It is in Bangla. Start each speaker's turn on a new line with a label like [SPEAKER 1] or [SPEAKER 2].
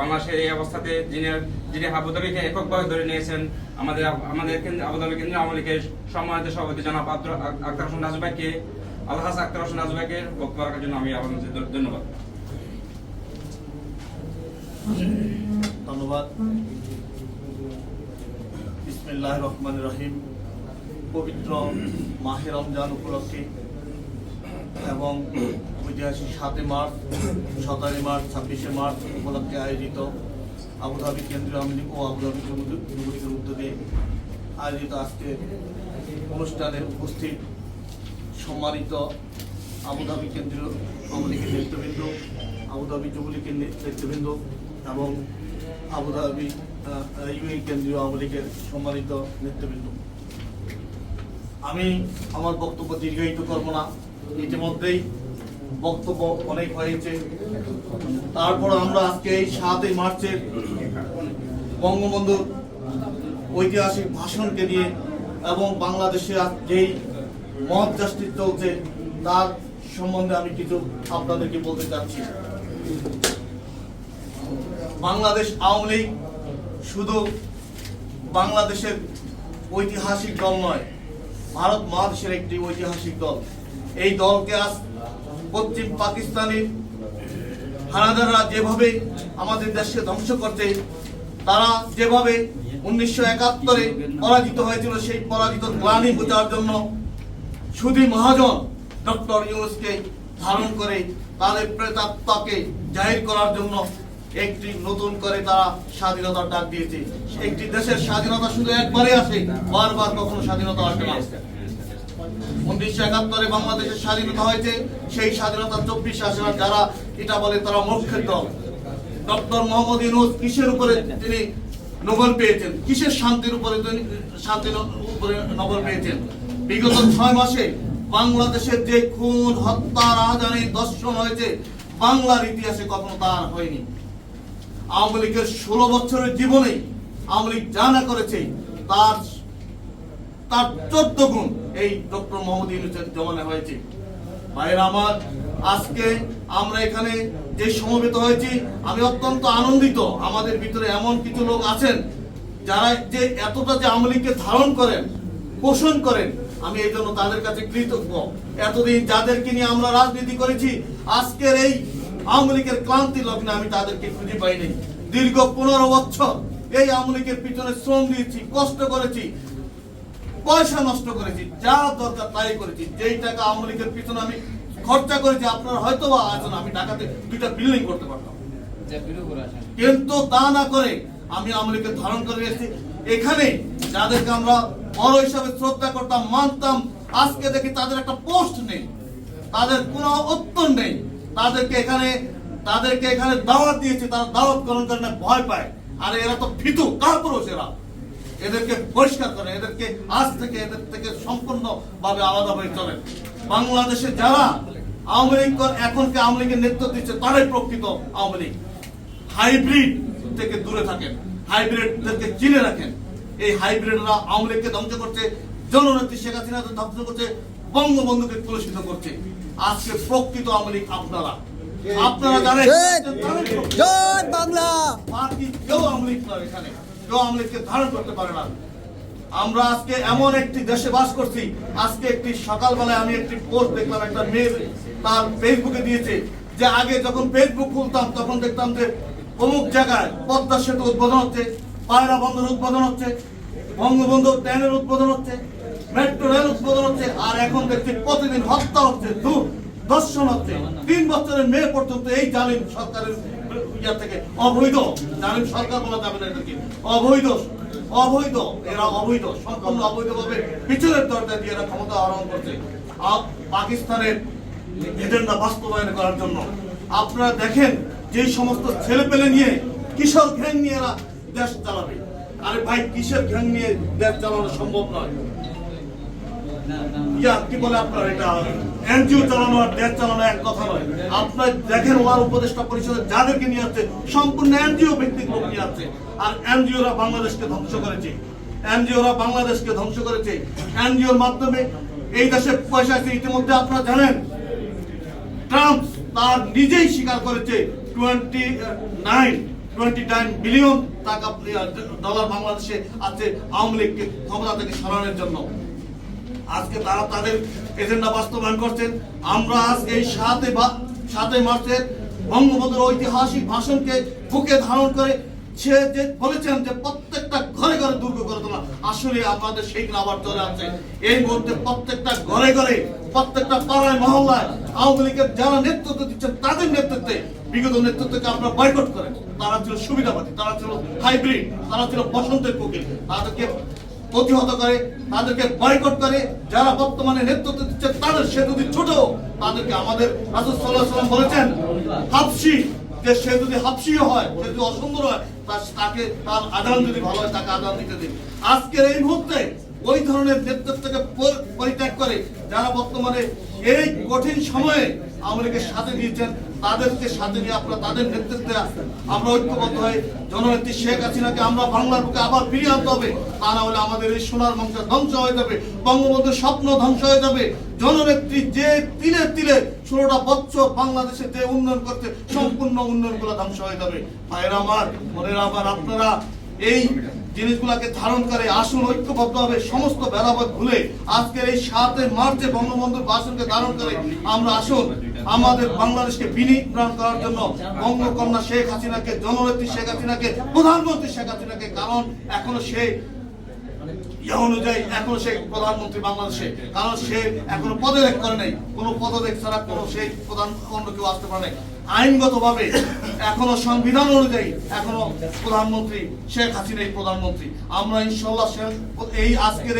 [SPEAKER 1] বাংলাদেশের এই অবস্থাতে যিনি যিনি আবুধাবিকে এককভাবে ধরে নিয়েছেন, আমাদের আমাদের আবুধাবি কেন্দ্রীয় আওয়ামী লীগের সম্মানিত সভাপতি জনাব আব্দুল আক্তার হোসেন রাজু আলহাজ আক্তার হোসেন রাজু বক্তব্য রাখার জন্য আমি আপনাদের ধন্যবাদ।
[SPEAKER 2] ধন্যবাদ। বিসমিল্লাহ রহমান রহিম। পবিত্র মাহে রমজান উপলক্ষে এবং ঐতিহাসিক সাতই মার্চ, সতেরোই মার্চ, ছাব্বিশে মার্চ উপলক্ষে আয়োজিত আবুধাবি কেন্দ্রীয় আওয়ামী ও আবুধাবি যুবলীগের উদ্যোগে আয়োজিত আজকে অনুষ্ঠানে উপস্থিত সম্মানিত আবুধাবি কেন্দ্রীয় আওয়ামী লীগের নেতৃবৃন্দ আবুধাবি যুবলীগের নেতৃবৃন্দ এবং আবুধাবি ইউএ কেন্দ্রীয় আওয়ামী লীগের সম্মানিত নেতৃবৃন্দ। আমি আমার বক্তব্য দীর্ঘায়িত করব না। ইতিমধ্যেই বক্তব্য অনেক হয়েছে। তারপর আমরা আজকে এই সাতই মার্চের বঙ্গবন্ধুর ঐতিহাসিক ভাষণকে নিয়ে এবং বাংলাদেশে যেই জাস্টিস চলছে, তার সম্বন্ধে আমি কিছু আপনাদেরকে বলতে চাচ্ছি। বাংলাদেশ আওয়ামী লীগ শুধু বাংলাদেশের ঐতিহাসিক দল নয়, ভারত মহাদেশের একটি ঐতিহাসিক দল। এই দলকে আজ পশ্চিম পাকিস্তানি হানাদাররা যেভাবে আমাদের দেশকে ধ্বংস করছে, তারা যেভাবে উনিশশো একাত্তরে পরাজিত হয়েছিল, সেই পরাজিত গ্লানি বোঝার জন্য সুধী মহাজন ডক্টর ইউনুসকে ধারণ করে তাদের প্রেতাত্মাকে জাহির করার জন্য একটি নতুন করে তারা স্বাধীনতার ডাক দিয়েছে। একটি দেশের স্বাধীনতা শুধু একবারে আসে, বারবার কখনো স্বাধীনতা আসে না। উনিশশো একাত্তরে বাংলাদেশের স্বাধীনতা হয়েছে, সেই স্বাধীনতা চব্বিশে আসে যারা এটা বলে তারা মূর্খের দল। ডক্টর মোহাম্মদ ইউনুস কিসের উপরে তিনি নোবেল পেয়েছেন? কিসের শান্তির উপরে তিনি, শান্তির উপরে নোবেল পেয়েছেন? বিগত ছয় মাসে বাংলাদেশের যে খুন, হত্যা রাজধানী দর্শন হয়েছে, বাংলার ইতিহাসে কখনো তা আর হয়নি। আওয়ামী লীগের ষোলো বছরের জীবনে আওয়ামী লীগ যা না করেছে, তার তার চোদ্দ গুণ এই ডক্টর মোহাম্মদ ইউনুসের জমানে হয়েছে। ভাইয়ের আমার, আজকে আমরা এখানে যে সমবেত হয়েছি, আমি অত্যন্ত আনন্দিত আমাদের ভিতরে এমন কিছু লোক আছেন যারা যে এতটা যে আওয়ামী লীগকে ধারণ করেন, পোষণ করেন, আমি এই জন্য তাদের কাছে কৃতজ্ঞ। এতদিন যাদেরকে নিয়ে আমরা রাজনীতি করেছি, আজকের এই আওয়ামী লীগের ক্লান্তি লগ্নে আমি তাদেরকে খুঁজে পাইনি। দীর্ঘ পনেরো বছর এই আওয়ামী লীগের পিছনে শ্রম দিয়েছি, কষ্ট করেছি পয়সা নষ্ট করেছি যা দরকার তাই করেছি। যেই টাকা আওয়ামী লীগের পিছনে আমি খরচা করেছি আপনারা হয়তো বা আছেন আমি ঢাকাতে দুইটা বিল্ডিং করতে পারতাম। কিন্তু তা না করে আমি আওয়ামী লীগকে ধারণ করে এসেছি। এখানে যাদেরকে আমরা বড় হিসাবে শ্রদ্ধা করতাম মানতাম আজকে দেখি তাদের একটা পোস্ট নেই। তাদের কোনো উত্তর নেই। তাদেরকে এখানে তাদেরকে এখানে দাওয়াত দিয়েছে তারা দাওয়াত গ্রহণ করে ভয় পায়। আর এরা তো ফিতু কাপুরুষ এরা? এদেরকে পরিষ্কার করে এদেরকে আজ থেকে এদের থেকে সম্পূর্ণ ভাবে আলাদা হয়ে চলে। বাংলাদেশে যারা আওয়ামী লীগ এখনকে আওয়ামী লীগের নেতৃত্ব দিচ্ছে তারাই প্রকৃত আওয়ামী লীগ। হাইব্রিড থেকে দূরে থাকেন হাইব্রিডদেরকে চিনে রাখেন। এই হাইব্রিডরা আওয়ামী লীগকে ধ্বংস করছে জননেত্রী শেখ হাসিনাকে ধ্বংস করছে বঙ্গবন্ধুকে কলুষিত করছে। আজকে প্রকৃত আওয়ামী লীগ আপনারা। আপনারা জানেন
[SPEAKER 3] বাংলা।
[SPEAKER 2] বাকি কেউ আওয়ামী লীগ নয় এখানে। কেউ ধারণ করতে পারে না। আমরা আজকে এমন একটি দেশে বাস করছি, আজকে একটি সকালবেলায় আমি একটি পোস্ট দেখলাম, একটা মেয়ে তার ফেসবুকে দিয়েছে যে আগে যখন ফেসবুক খুলতাম, তখন দেখতাম যে অমুক জায়গায় পদ্মা সেতু উদ্বোধন হচ্ছে, পায়রা বন্দর উদ্বোধন হচ্ছে, বঙ্গবন্ধু ট্রেনের উদ্বোধন হচ্ছে, মেট্রো রেল উদ্বোধন হচ্ছে, আর এখন দেখছি প্রতিদিন হত্যা হচ্ছে দূর দর্শন হচ্ছে। তিন বছরের মেয়ে পর্যন্ত এই জালিম সরকারের ইয়া থেকে অবৈধ। জালিম সরকার বলা যাবে না অবৈধ। অবৈধ। এরা অবৈধ। সম্পূর্ণ পিছনের দরজা দিয়ে এরা ক্ষমতা আহরণ করছে। পাকিস্তানের এজেন্ডা বাস্তবায়ন করার জন্য। আপনারা দেখেন যে সমস্ত ছেলে পেলে নিয়ে কিশোর ঘ্যাং নিয়ে এরা দেশ চালাবে। আরে ভাই, কিসের ঘ্যাং নিয়ে দেশ চালানো সম্ভব নয়? ধ্বংস করেছে। মাধ্যমে এই দেশে পয়সা ইতিমধ্যে আপনারা জানেন, ট্রাম্প তার নিজেই স্বীকার করেছে, twenty nine twenty nine billion টাকা ডলার বাংলাদেশে আছে আওয়ামী লীগকে ক্ষমতা থেকে সরানোর জন্য। আজকে তারা তাদের এজেন্ডা বাস্তবায়ন করছেন। আমরা আজকে এই সাতে সাতই মার্চের বঙ্গবন্ধুর ঐতিহাসিক ভাষণকে বুকে ধারণ করে সে যে বলেছেন যে প্রত্যেকটা ঘরে ঘরে দুর্গ করে তোলা, আসলে সেই আবার চলে আসছে। এই মুহূর্তে প্রত্যেকটা ঘরে ঘরে, প্রত্যেকটা পাড়ায়, মহল্লায় আওয়ামী লীগের যারা নেতৃত্ব দিচ্ছেন তাদের নেতৃত্বে, বিগত নেতৃত্বকে আমরা বয়কট করেন। তারা ছিল সুবিধাবাদী, তারা ছিল হাইব্রিড তারা ছিল বসন্তের কোকিল। তাদেরকে প্রতিহত করে, তাদেরকে বয়কট করে, যারা বর্তমানে নেতৃত্ব দিচ্ছে, তাদের সে যদি ছোট। তাদেরকে আমাদের বলেছেন, হাফসি, যে সে যদি হাফসিও হয় সে যদি অসুন্দর হয়, তার- তাকে তার আদান যদি ভালো হয়, তাকে আদান দিতে দিন। আজকের এই মুহূর্তে ওই ধরনের নেতৃত্বকে পর- পরিত্যাগ করে, যারা বর্তমানে এই কঠিন সময়ে আমাদেরকে সাথে দিয়েছেন তাদেরকে সাথে নিয়ে আপনারা তাদের নেতৃত্বে আমরা ঐক্যবদ্ধ হয়ে জননেত্রী শেখ হাসিনাকে আমরা বাংলার বুকে আবার ফিরিয়ে আনতে হবে। তা না হলে আমাদের এই সোনার বংশ ধ্বংস হয়ে যাবে, বঙ্গবন্ধুর স্বপ্ন ধ্বংস হয়ে যাবে। জননেত্রী যে তিলে তিলে ষোলোটা বছর বাংলাদেশে যে উন্নয়ন করতে সম্পূর্ণ উন্নয়নগুলো ধ্বংস হয়ে যাবে। ভাইরা আমার মনের আমার, আপনারা এই জিনিসগুলোকে ধারণ করে আসুন ঐক্যবদ্ধ হবে সমস্ত ভেদাভেদ ভুলে আজকের এই সাতে মার্চে বঙ্গবন্ধুর ভাষণকে ধারণ করে আমরা আসুন আমাদের বাংলাদেশকে বিনির্মাণ করার জন্য বঙ্গকন্যা শেখ হাসিনাকে, জননেত্রী শেখ হাসিনাকে, প্রধানমন্ত্রী শেখ হাসিনাকে, কারণ এখনও সে ইয়ে অনুযায়ী এখনও সে প্রধানমন্ত্রী বাংলাদেশে, কারণ সে এখনও পদত্যাগ করে নাই। কোনো পদত্যাগ ছাড়া কোনো সেই প্রধান অন্য কেউ আসতে পারে নাই। আইনগত ভাবে এখনও সংবিধান অনুযায়ী এখনও প্রধানমন্ত্রী শেখ হাসিনাই প্রধানমন্ত্রী। আমরা ইনশাল্লাহ এই আজকের